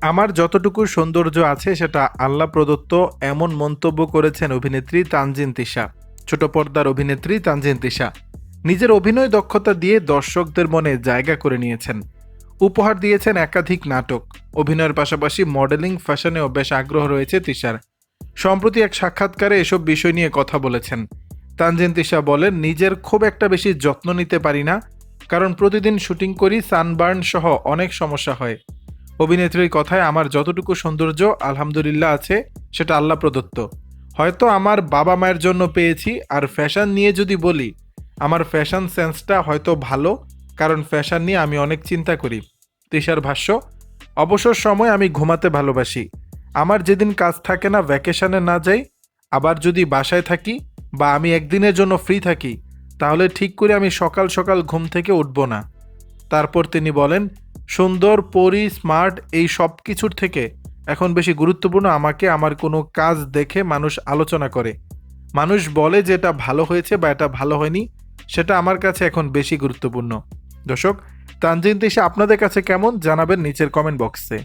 আমার যতটুকু সৌন্দর্য আছে সেটা আল্লাহ প্রদত্ত এমন মন্তব্য করেছেন অভিনেত্রী তানজিন তিশা। ছোট পর্দার অভিনেত্রী তানজিন তিশা। নিজের অভিনয় দক্ষতা দিয়ে দর্শকদের মনে জায়গা করে নিয়েছেন। উপহার দিয়েছেন একাধিক নাটক। অভিনয়ের পাশাপাশি মডেলিং, ফ্যাশনেও বেশ আগ্রহ রয়েছে তিশার। সম্প্রতি এক সাক্ষাৎকারে এসব বিষয় নিয়ে কথা বলেছেন। তানজিন তিশা বলেন, নিজের খুব একটা বেশি যত্ন নিতে পারি না, কারণ প্রতিদিন শুটিং করি, সানবার্ন সহ অনেক সমস্যা হয়। অভিনেত্রীর কথায় আমার যতটুকু সৌন্দর্য আলহামদুলিল্লাহ আছে, সেটা আল্লাহ প্রদত্ত। হয়তো আমার বাবা মায়ের জন্য পেয়েছি, আর ফ্যাশন নিয়ে যদি বলি, আমার ফ্যাশন সেন্সটা হয়তো ভালো, কারণ ফ্যাশন নিয়ে আমি অনেক চিন্তা করি। তৃষার ভাষ্য, অবসর সময় আমি ঘুমাতে ভালোবাসি। আমার যেদিন কাজ থাকে না ভ্যাকেশনে না যাই, আবার যদি বাসায় থাকি বা আমি একদিনের জন্য ফ্রি থাকি, তাহলে ঠিক করে আমি সকাল সকাল ঘুম থেকে উঠব না। তারপর তিনি বলেন সুন্দর, পরি, স্মার্ট এই সব কিছুর থেকে এখন বেশি গুরুত্বপূর্ণ আমাকে আমার কোনো কাজ দেখে মানুষ আলোচনা করে। মানুষ বলে যে এটা ভালো হয়েছে বা এটা ভালো হয়নি, সেটা আমার কাছে এখন বেশি গুরুত্বপূর্ণ। দর্শক, তানজিন দেশে আপনাদের কাছে কেমন? জানাবেন নিচের কমেন্ট বক্সে